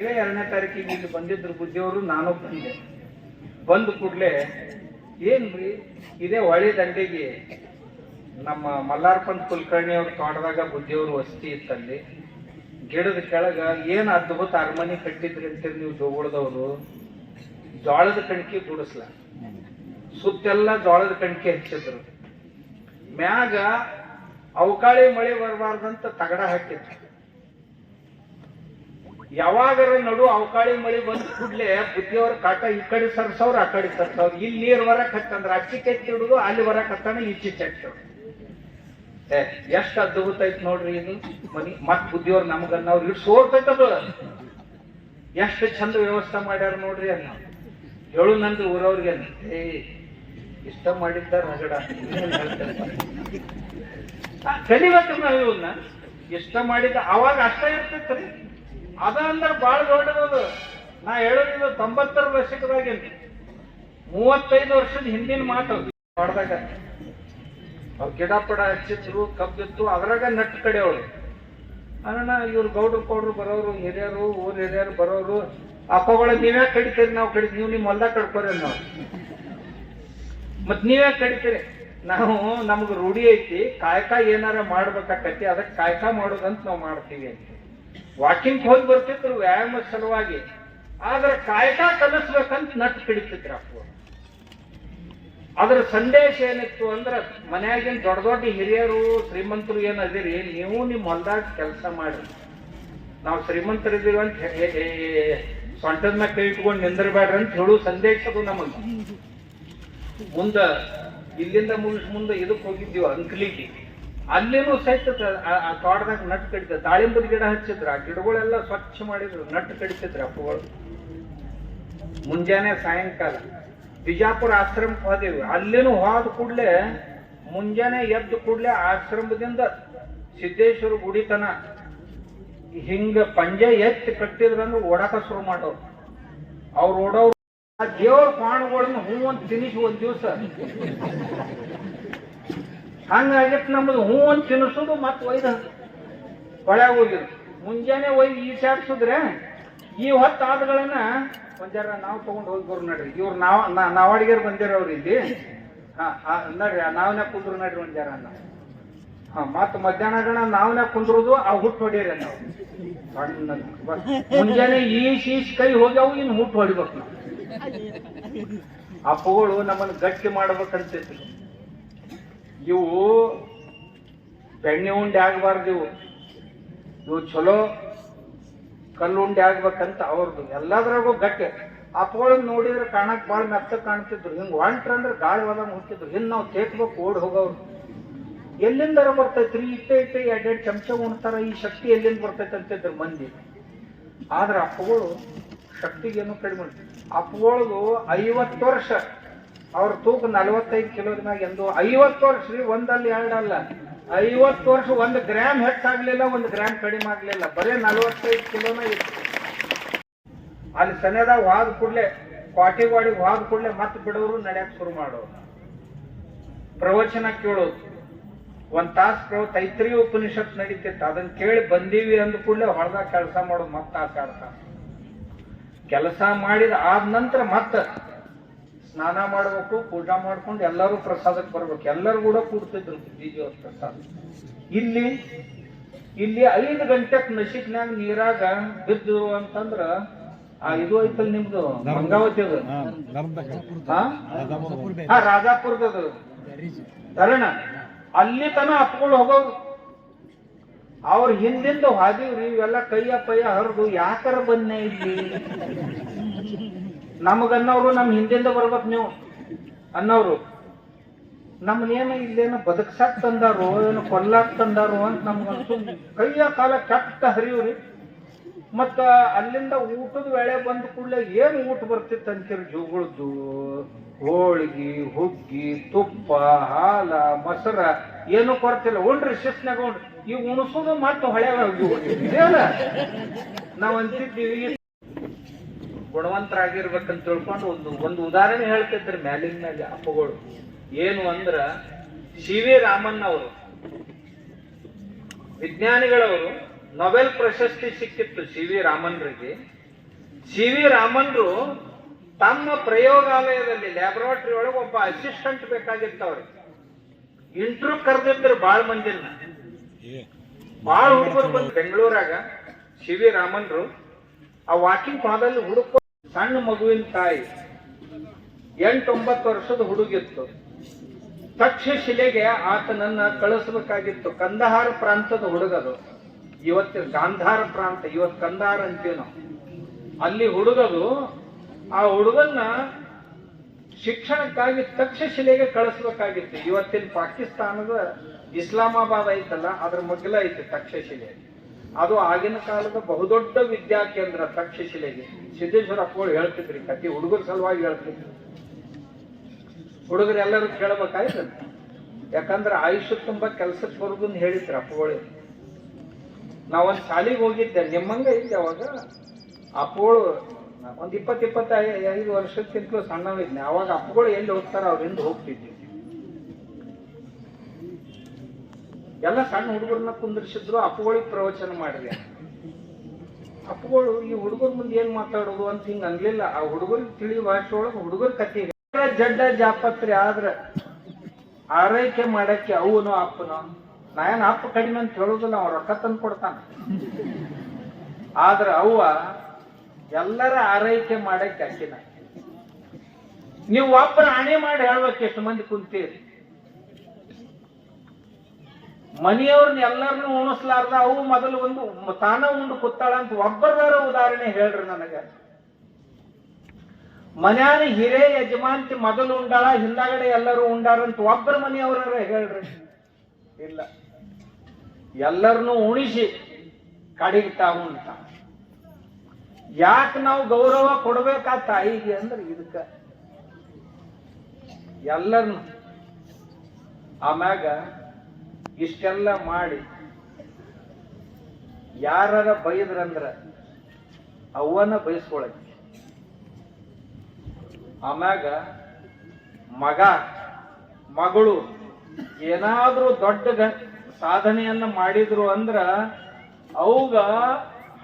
ಎರಡನೇ ತಾರೀಕಿಗೆ ಇಲ್ಲಿ ಬಂದಿದ್ರು ಬುದ್ಧಿಯವರು, ನಾನು ಬಂದೆ. ಬಂದ ಕೂಡಲೇ ಏನ್ರಿ, ಇದೇ ಹೊಳೆ ದಂಡೆಗೆ ನಮ್ಮ ಮಲ್ಲಾರ್ಪಂತ್ ಕುಲಕರ್ಣಿ ಅವ್ರ ತೋಟದಾಗ ಬುದ್ಧಿಯವರು ವಸತಿ ಇತ್ತಲ್ಲಿ. ಗಿಡದ ಕೆಳಗ ಏನ್ ಅದ್ಭುತ ಅರಮನೆ ಕಟ್ಟಿದ್ರಿ ಅಂತೀರಿ ನೀವು ಜೋಗುಳದವರು, ಜೋಳದ ಕಣಕಿ ಗುಡಿಸ್ಲ. ಸುತ್ತೆಲ್ಲ ಜೋಳದ ಕಣಕಿ ಹಚ್ಚಿದ್ರು. ಮ್ಯಾಗ ಅವಕಾಳಿ ಮಳೆ ಬರಬಾರ್ದಂತ ತಗಡ ಹಾಕಿದ್ರು. ಯಾವಾಗರ ನಡು ಅವಕಾಳಿ ಮಳಿ ಬಂದ ಕೂಡ್ಲೆ ಬುದ್ಧಿಯವ್ರ ಕಾಟ ಈ ಕಡೆ ಸರ್ಸವ್ರ, ಆ ಕಡೆ ಸರ್ಸವ್ರ. ಇಲ್ಲಿ ನೀರ್ ಬರಕ್ ಹತ್ತಂದ್ರ ಅಚ್ಚಿ ಕೆತ್ತಿ ಹಿಡುದು ಅಲ್ಲಿ ಬರಕ್ ಹತ್ತಾನ ಈಚೆ ಚೆಟ್ಟು ಎಷ್ಟು ಅದ್ಭುತ ಐತ್ ನೋಡ್ರಿ ಇದು ಮನಿ. ಮತ್ ಬುದ್ಧಿಯವ್ರ ನಮ್ಗನ್ನ ಅವ್ರು ಇಷ್ಟು ಸೋರ್ತೈತ ಎಷ್ಟು ಚಂದ ವ್ಯವಸ್ಥೆ ಮಾಡ್ಯಾರ ನೋಡ್ರಿ ಅನ್ನ. ಹೇಳು ನಂದು ಊರವ್ರಿಗೆ ಏ, ಇಷ್ಟ ಮಾಡಿದ್ದ ರಗಡ? ಕಲಿಬೇಕು ನಾವು ಇವನ್ನ ಇಷ್ಟ ಮಾಡಿದ್ದ, ಅವಾಗ ಅಷ್ಟ ಇರ್ತೈತ್ರಿ. ಅದ ಅಂದ್ರೆ ಬಹಳ ದೊಡ್ಡದದು. ನಾ ಹೇಳೋದಿಲ್ಲ ತೊಂಬತ್ತರ ದಶಕದಾಗೇನು. ಮೂವತ್ತೈದು ವರ್ಷದ ಹಿಂದಿನ ಮಾತು ಹೊಡೆದಾಗ ಅವ್ರು ಗಿಡ ಪಡ ಹಚ್ಚಿದ್ರು, ಕಬ್ಬಿತ್ತು, ಅದ್ರಾಗ ನಟ್ ಕಡೆ ಅವಳು ಅಣ್ಣ, ಇವ್ರು ಗೌಡ್ರು ಪೌಡ್ರು ಬರೋರು, ಹಿರಿಯರು, ಊರ್ ಹಿರಿಯರು ಬರೋರು, ಅಪ್ಪಗಳ ನೀವೇ ಕಡಿತೀರಿ, ನಾವು ಕಡಿ, ನೀವು ನಿಮ್ಮ ಹೊಲ್ದಾಗ ಕಡ್ಕೋರಿ ನಾವು ಮತ್ ನೀವೇ ಕಡಿತೀರಿ. ನಾವು, ನಮ್ಗೆ ರೂಢಿ ಐತಿ, ಕಾಯಕ ಏನಾರ ಮಾಡ್ಬೇಕಾಕತಿ ಅದಕ್ಕೆ ಕಾಯಕ ಮಾಡೋದಂತ ನಾವು ಮಾಡ್ತೀವಿ ಅಂತ. ವಾಕಿಂಗ್ ಹೋಗಿ ಬರ್ತಿದ್ರು ವ್ಯಾಯಾಮ ಸಲುವಾಗಿ. ಆದ್ರೆ ಕಾಯಕ ಕಲಿಸ್ಬೇಕಂತ ನಟ್ ಕಿಡಿತಿದ್ರು ಅಪ್ಪ ಅದ್ರ ಸಂದೇಶ ಏನಿತ್ತು ಅಂದ್ರ ಮನೆಯಾಗಿನ ದೊಡ್ಡ ದೊಡ್ಡ ಹಿರಿಯರು ಶ್ರೀಮಂತರು ಏನದಿರಿ, ನೀವು ನಿಮ್ಮ ಹೊಲ್ದಾಗ ಕೆಲಸ ಮಾಡಿ ನಾವು ಶ್ರೀಮಂತರಿದ್ದೀವಿ ಅಂತ ಸೊಂಟದ ಮ್ಯಾಗ ಕೈ ಇಟ್ಕೊಂಡು ನಿಂದಿರ್ಬೇಡ್ರಿ ಅಂತ ಹೇಳು ಸಂದೇಶ ಅದು ನಮಗ್. ಮುಂದ ಇಲ್ಲಿಂದ ಮುಗಿಸ್ ಮುಂದೆ ಇದಕ್ಕೆ ಹೋಗಿದ್ದೀವಿ ಅಂಕ್ಲಿಗೆ. ಅಲ್ಲಿನೂ ಸಹಿತ ಆ- ತೋಟದಾಗ ನಟ್ ಕಡಿತ, ದಾಳಿಂಬದ ಗಿಡ ಹಚ್ಚಿದ್ರ, ಆ ಗಿಡಗಳೆಲ್ಲ ಸ್ವಚ್ಛ ಮಾಡಿದ್ರು, ನಟ್ ಕಡಿತಿದ್ರು ಅಪ್ಪಗಳು. ಮುಂಜಾನೆ ಸಾಯಂಕಾಲ ಬಿಜಾಪುರ ಆಶ್ರಮಕ್ಕೆ ಹೋದೆವು. ಅಲ್ಲಿನೂ ಹೋದ ಕೂಡ್ಲೆ ಮುಂಜಾನೆ ಎದ್ದ ಕೂಡಲೇ ಆಶ್ರಮದಿಂದ ಸಿದ್ದೇಶ್ವರ ಗುಡಿತನ ಹಿಂಗ ಪಂಜೆ ಎತ್ತಿ ಕಟ್ಟಿದ್ರಂದ್ರೆ ಓಡಾಕ ಶುರು ಮಾಡೋರು. ಅವ್ರು ಓಡೋರು ಆ ದೇವ್ರ ಪಾಣಗಳನ್ನ ಹೂ ಅಂತ ತಿನ್ನಿಸಿ ಒಂದ್ ದಿವಸ. ಹಂಗಾಗಿತ್ತು ನಮ್ದು ಹೂ ಅಂತ ತಿನ್ನಿಸೋದು ಮತ್ತೆ ಒಯ್ದು ಒಳಗೆ ಹೋಗಿದ್ರು ಮುಂಜಾನೆ ಒಯ್ದು ಈಚಾಡ್ಸಿದ್ರೆ ಈ ಹೊತ್ತು ಆದಗಳನ್ನ ಒಂದ್ಯಾರ ನಾವು ತಗೊಂಡು ಹೋಗಿ ಬರು ನಡ್ರಿ. ಇವ್ರು ನಾವ್ ನಾವಾಡಿಗೆರ್ ಬಂದಿರೋರು ಇಲ್ಲಿ. ಹಾ ನಡ್ರಿ ನಾವ್ನ ಕುಂದ್ರು ನಡ್ರಿ ಒಂದ್ಯಾರ ಅನ್ನ. ಹಾ ಮತ್ ಮಧ್ಯಾಹ್ನ ನಾವ್ನ ಕುಂದ್ರುದು ಆ ಹುಟ್ಟು ಹೊಡೀರಿ ನಾವು ಮುಂಜಾನೆ ಈಶ್ ಈಶ್ ಕೈ ಹೋಗ್ಯಾವು, ಇನ್ನು ಹುಟ್ಟು ಹೊಡಿಬೇಕು ನಾವು. ಅಪ್ಪಗಳು ನಮ್ಮನ್ನ ಗಟ್ಟಿ ಮಾಡ್ಬೇಕಂತಿದ್ರು. ಇವು ಬೆಣ್ಣೆ ಉಂಡೆ ಆಗಬಾರ್ದು ಇವು. ಇವು ಚಲೋ ಕಲ್ಲು ಉಂಡೆ ಆಗ್ಬೇಕಂತ ಅವ್ರದ್ದು ಎಲ್ಲದ್ರಾಗೂ ಗಟ್ಟಿ. ಅಪ್ಪಗಳನ್ನ ನೋಡಿದ್ರೆ ಕಾಣಕ್ ಭಾಳ ಮೆತ್ತ ಕಾಣ್ತಿದ್ರು. ಹಿಂಗ್ ಒಂಟ್ರ ಅಂದ್ರೆ ಗಾಳಿ ಹೋದಂಗ್ ಹುಟ್ಟಿದ್ರು. ಹಿಂಗ್ ನಾವು ತೇಕ್ಬೇಕು ಓಡ್ ಹೋಗೋರು. ಎಲ್ಲಿಂದರ ಬರ್ತೈತ್ರಿ? ಇಟ್ಟೆ ಇಟ್ಟೆ, ಎರಡೆರಡು ಚಮಚ ಉಣ್ತಾರ. ಈ ಶಕ್ತಿ ಎಲ್ಲಿಂದ ಬರ್ತೈತೆ ಅಂತಿದ್ರು ಮಂದಿ. ಆದ್ರೆ ಅಪ್ಪಗಳು ಶಕ್ತಿಗೇನು ಕಡಿಮೆ ಅಪ್ಪಗಳದು ಐವತ್ತು ವರ್ಷ ಅವ್ರ ತೂಕ ನಲವತ್ತೈದು ಕಿಲೋದ ಮ್ಯಾಗ ಎಂದು ಐವತ್ತು ವರ್ಷ ರೀ, ಒಂದಲ್ಲ ಎರಡಲ್ಲ. ಐವತ್ತು ವರ್ಷ ಒಂದು ಗ್ರಾಮ್ ಹೆಚ್ಚಾಗ್ಲಿಲ್ಲ, ಒಂದು ಗ್ರಾಮ್ ಕಡಿಮೆ ಆಗ್ಲಿಲ್ಲ. ಬರೇ ನಲವತ್ತೈದು ಕಿಲೋನ ಇತ್ತು. ಅಲ್ಲಿ ಸನೇದಾಗ ವಾದ ಕೂಡ್ಲೆ ಪಾಟಿವಾಡಿಗೆ ವಾದ ಕೂಡ್ಲೆ ಮತ್ತೆ ಬಿಡೋರು ನಡೆಯಕ್ ಶುರು ಮಾಡೋರು. ಪ್ರವಚನ ಕೇಳೋದು. ಒಂದ್ ತಾಸ್ ಪ್ರವ, ತೈತ್ರಿ ಉಪನಿಷತ್ ನಡೀತಿತ್ತು. ಅದನ್ನ ಕೇಳಿ ಬಂದೀವಿ ಅಂದ ಕೂಡಲೇ ಹೊರದಾಗ ಕೆಲಸ ಮಾಡೋದು ಮತ್ತೆ ಆ ಕೆಲಸ ಮಾಡಿದ ಆದ ನಂತರ ಮತ್ತ ಸ್ನಾನ ಮಾಡ್ಬೇಕು ಪೂಜಾ ಮಾಡ್ಕೊಂಡು ಎಲ್ಲರೂ ಪ್ರಸಾದಕ್ಕೆ ಬರ್ಬೇಕು. ಎಲ್ಲರೂ ಕೂಡ ಕೂಡ್ತಿದ್ರು ಬೀಜವ್ರ ಪ್ರಸಾದ. ಇಲ್ಲಿ ಇಲ್ಲಿ ಐದು ಗಂಟೆಕ್ ನಶಿಕ್ನಾಗ ನೀರಾಗ ಬಿದ್ದು ಅಂತಂದ್ರ ಆ ಇದು ಐತಲ್ ನಿಮ್ದು ಗಂಗಾವತಿ ಅದು? ಹಾ? ರಾಜಾಪುರದ ರಾಜಾಪುರದದು ಧರಣ. ಅಲ್ಲಿ ತನ ಹತ್ಕೊಂಡು ಹೋಗೋದು ಅವ್ರ ಹಿಂದಿಂದ ಹಾದಿವ್ರಿ ಇವೆಲ್ಲ ಕೈಯ ಪೈಯ ಹರಿದು ಯಾಕರ ಬಂದೆ ಇಲ್ಲಿ? ನಮಗನ್ನವ್ರು ನಮ್ಮ ಹಿಂದಿಂದ ಬರ್ಬೇಕು ನೀವು. ಅನ್ನೋರು. ನಮ್ಮನ್ನೇನು ಇಲ್ಲೇನು ಬದುಕ್ಸಾಕ್ ತಂದಾರು, ಏನು ಕೊಲ್ಲಾಕ್ ತಂದಾರು ಅಂತ ನಮ್ಗನ್ಸು ಕೈಯ ಕಾಲ ಕೆಟ್ಟ ಹರಿವ್ರಿ ಮತ್ತ ಅಲ್ಲಿಂದ ಊಟದ ವೇಳೆ ಬಂದ ಕೂಡಲೇ ಏನು ಊಟ ಬರ್ತಿತ್ತು ಅಂತೀರಿ ಜೂಗಳದ್ದು ಹೋಳಿಗೆ, ಹುಗ್ಗಿ, ತುಪ್ಪ, ಹಾಲ, ಮೊಸರ ಏನು ಕೊರತಿಲ್ಲ. ಉಂಡ್ರಿ ಶಿಸ್ನಾಗ ಉಂಡ್ರಿ. ಈಗ ಉಣಸೋದು ಮತ್ತೆ ಹೊಳೆ ಇದೇನ ನಾವ್ ಅಂತಿದ್ದೀವಿ ಗುಣವಂತರಾಗಿರ್ಬೇಕಂತ ತಿಳ್ಕೊಂಡು ಒಂದು ಒಂದು ಉದಾಹರಣೆ ಹೇಳ್ತಿದ್ರು ಮ್ಯಾಲಿನ ಮ್ಯಾಲೆ ಅಪ್ಪಗಳು. ಏನು ಅಂದ್ರ ಸಿ ವಿ ರಾಮನ್ ಅವರು ವಿಜ್ಞಾನಿಗಳವರು ನೊಬೆಲ್ ಪ್ರಶಸ್ತಿ ಸಿಕ್ಕಿತ್ತು ಸಿ ವಿ ರಾಮನ್ರಿಗೆ. ಸಿ ವಿ ರಾಮನ್ರು ತಮ್ಮ ಪ್ರಯೋಗಾಲಯದಲ್ಲಿ ಲ್ಯಾಬೊರೇಟರಿ ಒಳಗೆ ಒಬ್ಬ ಅಸಿಸ್ಟೆಂಟ್ ಬೇಕಾಗಿತ್ತು ಅವ್ರಿಗೆ. ಇಂಟ್ರೂ ಕರೆದಿದ್ರು ಬಾಳ್ ಮಂದಿನ. ಬಾಳ ಹುಡುಗರು ಬಂದು ಬೆಂಗಳೂರಾಗ ಸಿ ವಿ ರಾಮನ್ರು ಆ ವಾಕಿಂಗ್ ಪಾದಲ್ಲಿ ಹುಡುಕೋ ಸಣ್ಣ ಮಗುವಿನ ತಾಯಿ. ಎಂಟೊಂಬತ್ತು ವರ್ಷದ ಹುಡುಗಿತ್ತು. ತಕ್ಷಶಿಲೆಗೆ ಆತನನ್ನ ಕಳಿಸ್ಬೇಕಾಗಿತ್ತು. ಕಂದಹಾರ ಪ್ರಾಂತದ ಹುಡುಗದು ಇವತ್ತಿನ ಗಾಂಧಾರ ಪ್ರಾಂತ, ಇವತ್ತು ಕಂದಹಾರ ಅಂತೀವಿ ನಾವು. ಅಲ್ಲಿ ಹುಡುಗದು ಆ ಹುಡುಗನ್ನ ಶಿಕ್ಷಣಕ್ಕಾಗಿ ತಕ್ಷಶಿಲೆಗೆ ಕಳಿಸ್ಬೇಕಾಗಿತ್ತು. ಇವತ್ತಿನ ಪಾಕಿಸ್ತಾನದ ಇಸ್ಲಾಮಾಬಾದ್ ಐತಲ್ಲ, ಅದ್ರ ಮಗ್ಲ ಐತಿ ತಕ್ಷಶಿಲೆ ಅದು ಆಗಿನ ಕಾಲದ ಬಹುದೊಡ್ಡ ವಿದ್ಯಾ ಕೇಂದ್ರ ತಕ್ಷಶಿಲೆಗೆ ಸಿದ್ದೇಶ್ವರ ಅಪ್ಪಗಳು ಹೇಳ್ತಿದ್ರಿ ಕತಿ ಹುಡುಗರ ಸಲುವಾಗಿ ಹೇಳ್ತಿದ್ರು. ಹುಡುಗರು ಎಲ್ಲರೂ ಕೇಳ್ಬೇಕಾಯ್ತು ಯಾಕಂದ್ರೆ ಆಯುಷ್ಯ ತುಂಬಾ ಕೆಲ್ಸಕ್ಕೆ ಬರುದನ್ನ ಹೇಳಿದ್ರ ಅಪ್ಪಗಳು. ನಾವೊಂದು ಶಾಲೆಗೆ ಹೋಗಿದ್ದೆ. ನಿಮ್ಮಂಗ ಇದ್ದೆ ಅವಾಗ. ಅಪ್ಪಗಳು ಒಂದ್ ಇಪ್ಪತ್ ಇಪ್ಪತ್ತೈದು ವರ್ಷಕ್ಕಿಂತಲೂ ಸಣ್ಣವಿದ್ನೆ ಅವಾಗ ಅಪ್ಪಗಳು ಎಲ್ಲಿ ಹೋಗ್ತಾರ ಅವ್ರಿಂದ ಹೋಗ್ತಿದ್ವಿ. ಎಲ್ಲ ಸಣ್ಣ ಹುಡುಗರನ್ನ ಕುಂದಿರ್ಸಿದ್ರು, ಅಪ್ಪುಗಳಿಗೆ ಪ್ರವಚನ ಮಾಡಿದೆ. ಅಪ್ಪುಗಳು ಈ ಹುಡುಗರ ಮುಂದೆ ಏನ್ ಮಾತಾಡೋದು ಅಂತ ಹಿಂಗ ಅನ್ಲಿಲ್ಲ. ಆ ಹುಡುಗರಿಗೆ ತಿಳಿ ಭಾಷೆ ಒಳಗೆ ಹುಡುಗರ ಕತಿ ಜಡ್ಡ ಜಾಪತ್ರಿ ಆದ್ರ ಆರೈಕೆ ಮಾಡಕ್ಕೆ ಅವನು ಅಪ್ಪನೋ. ನಾ ಏನ್ ಅಪ್ಪ ಕಡಿಮೆ ಅಂತ ಹೇಳುದಿಲ್ಲ ಅವ ರೊಕ್ಕ ತಂದು ಕೊಡ್ತಾನ. ಆದ್ರ ಅವ್ವ ಎಲ್ಲರ ಆರೈಕೆ ಮಾಡಕ್ಕೆ ಅಕ್ಕಿನ. ನೀವು ಒಬ್ಬರ ಹಣೆ ಮಾಡಿ ಹೇಳ್ಬೇಕು ಎಷ್ಟು ಮಂದಿ ಕುಂತೀರಿ. ಮನೆಯವ್ರನ್ನ ಎಲ್ಲರನ್ನು ಉಣಿಸ್ಲಾರ್ದ, ಅವು ಮೊದಲು ಒಂದು ತಾನ ಉಂಡು ಕೂತಾಳ ಅಂತ ಒಬ್ಬರದಾರ ಉದಾಹರಣೆ ಹೇಳ್ರಿ ನನಗೆ. ಮನ್ಯಾನ ಹಿರೇ ಯಜಮಾಂತಿ ಮೊದಲು ಉಂಡಾಳ, ಹಿಂದಾಗಡೆ ಎಲ್ಲರೂ ಉಂಡಾರಂತ ಒಬ್ಬರ ಮನೆಯವ್ರ ಹೇಳ್ರಿ. ಇಲ್ಲ. ಎಲ್ಲರನ್ನು ಉಣಿಸಿ ಕಡಿಗೆ ತಾವು ಉಂಟ. ಯಾಕೆ ನಾವು ಗೌರವ ಕೊಡ್ಬೇಕಾ ತಾಯಿಗೆ ಅಂದ್ರೆ ಇದಕ್ಕ. ಎಲ್ಲರನ್ನು. ಆಮ್ಯಾಗ ಇಷ್ಟೆಲ್ಲ ಮಾಡಿ ಯಾರ ಬೈದ್ರಂದ್ರ ಅವನ ಬಯಸ್ಕೊಳಕ್ಕೆ ಆಮ್ಯಾಗ ಮಗ, ಮಗಳು ಏನಾದ್ರೂ ದೊಡ್ಡ ಸಾಧನೆಯನ್ನ ಮಾಡಿದ್ರು ಅಂದ್ರ ಅವುಗ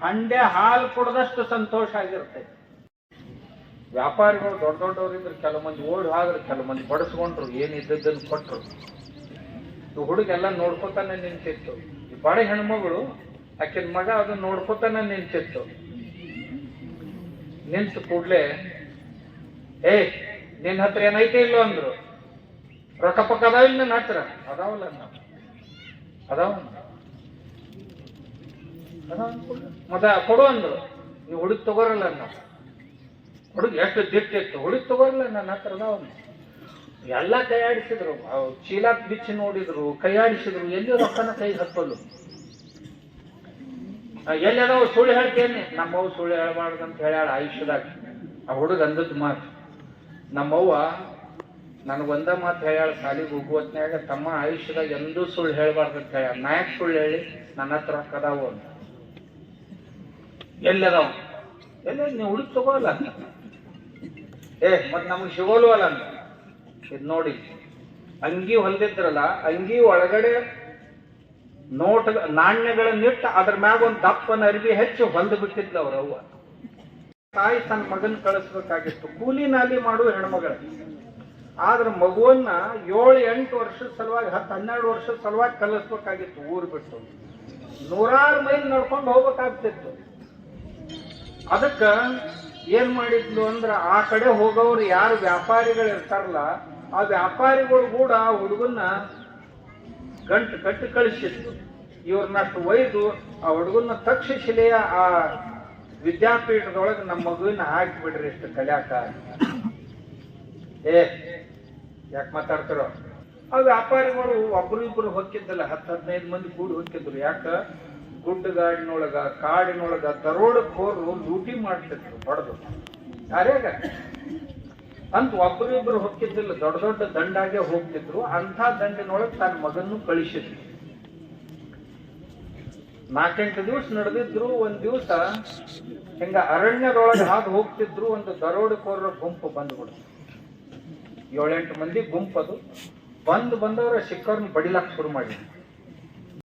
ಹಂಡೆ ಹಾಲು ಕುಡ್ದಷ್ಟು ಸಂತೋಷ ಆಗಿರುತ್ತೆ. ವ್ಯಾಪಾರಿಗಳು ದೊಡ್ಡ ದೊಡ್ಡವರಿದ್ರು ಕೆಲವು ಮಂದಿ ಓಡಿ ಆದ್ರೆ ಕೆಲವು ಮಂದಿ ಬಡಿಸ್ಕೊಂಡ್ರು ಏನಿದ್ದದ್ದನ್ನು ಕೊಟ್ರು. ಈ ಹುಡುಗೆಲ್ಲ ನೋಡ್ಕೊತಾನೆ ನಿಂತಿತ್ತು. ಈ ಬಡ ಹೆಣ್ಮಗಳು ಆಕಿನ ಮಗ ಅದನ್ನ ನೋಡ್ಕೊತಾನೆ ನಿಂತಿತ್ತು. ನಿಂತ ಕೂಡ್ಲೆ, ಏ, ನಿನ್ನ ಹತ್ರ ಏನೈತೆ ಇಲ್ಲೋ ಅಂದ್ರು. ರೊಕ್ಕ ಪಕ್ಕ ಅದಾವ ಇಲ್ಲ ನನ್ನ ಹತ್ರ? ಅದಾವಲ್ಲ ನಾವು ಅದಾವ ಮದ ಕೊಡು ಅಂದ್ರು. ನೀವು ಹುಡುಗಿ ತಗೋರಲ್ಲ ನಾವು ಹುಡುಗಿ ಎಷ್ಟು ದಿಟ್ಟಿತ್ತು. ಹುಡುಗಿ ತಗೋರಲ್ಲ ನನ್ನ ಹತ್ರ ಅದಾವ. ಎಲ್ಲ ಕೈಯಾಡಿಸಿದ್ರು. ಚೀಲ ಬಿಚ್ಚಿ ನೋಡಿದ್ರು, ಕೈಯಾಡಿಸಿದ್ರು. ಎಲ್ಲಿ ರೊಕ್ಕನ ಕೈ ಹತ್ತಲು ಎಲ್ಲಿ ಅದಾವ ಸುಳ್ಳು ಹೇಳ್ತೇನೆ. ನಮ್ಮವ್ವ ಸುಳ್ಳು ಹೇಳ್ಬಾರ್ದು ಅಂತ ಹೇಳ್ಯಾಳ ಆಯುಷ್ಯದಾಗ. ಆ ಹುಡುಗ ಅಂದದ್ ಮಾತು. ನಮ್ಮವ್ವ ನನಗೊಂದ ಮಾತು ಹೇಳ್ಯಾಳ ಸಾಲಿಗೆ ಹೋಗುವತ್ನಾಗ ತಮ್ಮ ಆಯುಷ್ಯದಾಗ ಎಂದೂ ಸುಳ್ಳು ಹೇಳ್ಬಾರ್ದು ಅಂತ ಹೇಳ್ಯಾಳ. ನಾಯಕ್ ಸುಳ್ಳು ಹೇಳಿ ನನ್ನ ಹತ್ರ ರೊಕ್ಕ ಅದಾವು ಅಂತ. ಎಲ್ಲಿ ಅದಾವ ಎಲ್ಲಿ, ನೀವು ಹುಡುಗ ತಗೋಲ್ಲ ಏ ಮತ್ ನಮಗೆ ಸಿಗೋಲ್ವಲ್ಲ ಅಂತ. ಇದ್ ನೋಡಿ. ಅಂಗಿ ಹೊಲ್ದಿದ್ರಲ್ಲ, ಅಂಗಿ ಒಳಗಡೆ ನೋಟ ನಾಣ್ಯಗಳನ್ನಿಟ್ಟು ಅದ್ರ ಮ್ಯಾಗ ಒಂದು ದಪ್ಪನ ಅರಿವಿ ಹೆಚ್ಚು ಹೊಲ್ದು ಬಿಟ್ಟಿದ್ಲು ಅವ್ರ ಅವ್ವ. ತಾಯಿ ತನ್ನ ಮಗನ್ ಕಳಿಸ್ಬೇಕಾಗಿತ್ತು. ಕೂಲಿ ನಾಲಿ ಮಾಡುವ ಹೆಣ್ಮಗಳ. ಆದ್ರ ಮಗುವನ್ನ ಏಳು ಎಂಟು ವರ್ಷದ ಸಲುವಾಗಿ, ಹತ್ತು ಹನ್ನೆರಡು ವರ್ಷದ ಸಲುವಾಗಿ ಕಲಿಸ್ಬೇಕಾಗಿತ್ತು ಊರು ಬಿಟ್ಟು. ನೂರಾರು ಮೈಲ್ ನಡ್ಕೊಂಡು ಹೋಗ್ಬೇಕಾಗ್ತಿತ್ತು. ಅದಕ್ಕ ಏನ್ ಮಾಡಿದ್ಲು ಅಂದ್ರ ಆ ಕಡೆ ಹೋಗೋರು ಯಾರು ವ್ಯಾಪಾರಿಗಳು ಇರ್ತಾರಲ್ಲ ಆ ವ್ಯಾಪಾರಿಗಳು ಕೂಡ ಹುಡುಗನ್ನ ಗಂಟು ಕಟ್ಟಿ ಕಳಿಸಿದ್ರು. ಇವ್ರನ್ನಷ್ಟು ಒಯ್ದು ಆ ಹುಡುಗನ್ನ ತಕ್ಷಶಿಲೆಯ ಆ ವಿದ್ಯಾಪೀಠದೊಳಗೆ ನಮ್ಮ ಮಗುವಿನ ಹಾಕಿಬಿಡ್ರಿ ಇಷ್ಟು ಕಲ್ಯಾಕ ಏ, ಯಾಕೆ ಮಾತಾಡ್ತಾರೋ? ಆ ವ್ಯಾಪಾರಿಗಳು ಒಬ್ರು ಇಬ್ರು ಹೊಕ್ಕಿದ್ದಲ್ಲ, ಹತ್ತು ಹದಿನೈದು ಮಂದಿ ಕೂಡಿ ಹೊಕ್ಕಿದ್ರು. ಯಾಕ? ಗುಡ್ಡಗಾಡಿನೊಳಗ, ಕಾಡಿನೊಳಗ ದರೋಡಕೋರು ಲೂಟಿ ಮಾಡ್ತಿದ್ರು, ಹೊಡೆದು. ಯಾರ್ಯಾಗ? ಅಂತ ಒಬ್ಬರಿಬ್ರು ಹೊಕ್ಕಿದ್ದಿಲ್ಲ ದೊಡ್ಡ ದೊಡ್ಡ ದಂಡಾಗೆ ಹೋಗ್ತಿದ್ರು. ಅಂಥ ದಂಡಿನೊಳಗೆ ತನ್ನ ಮಗನ್ನು ಕಳಿಸಿದ್ರು. ನಾಲ್ಕೆಂಟು ದಿವಸ ನಡೆದಿದ್ರು, ಒಂದ್ ದಿವಸ ಹಿಂಗ ಅರಣ್ಯದೊಳಗೆ ಹಾದು ಹೋಗ್ತಿದ್ರು, ಒಂದು ದರೋಡೆಕೋರರ ಗುಂಪು ಬಂದ್ಬಿಡ್ತು. ಏಳೆಂಟು ಮಂದಿ ಗುಂಪದು. ಬಂದು ಬಂದವರ ಶಿಖರ್ನ ಬಡಿಲಾಕ್ ಶುರು ಮಾಡಿ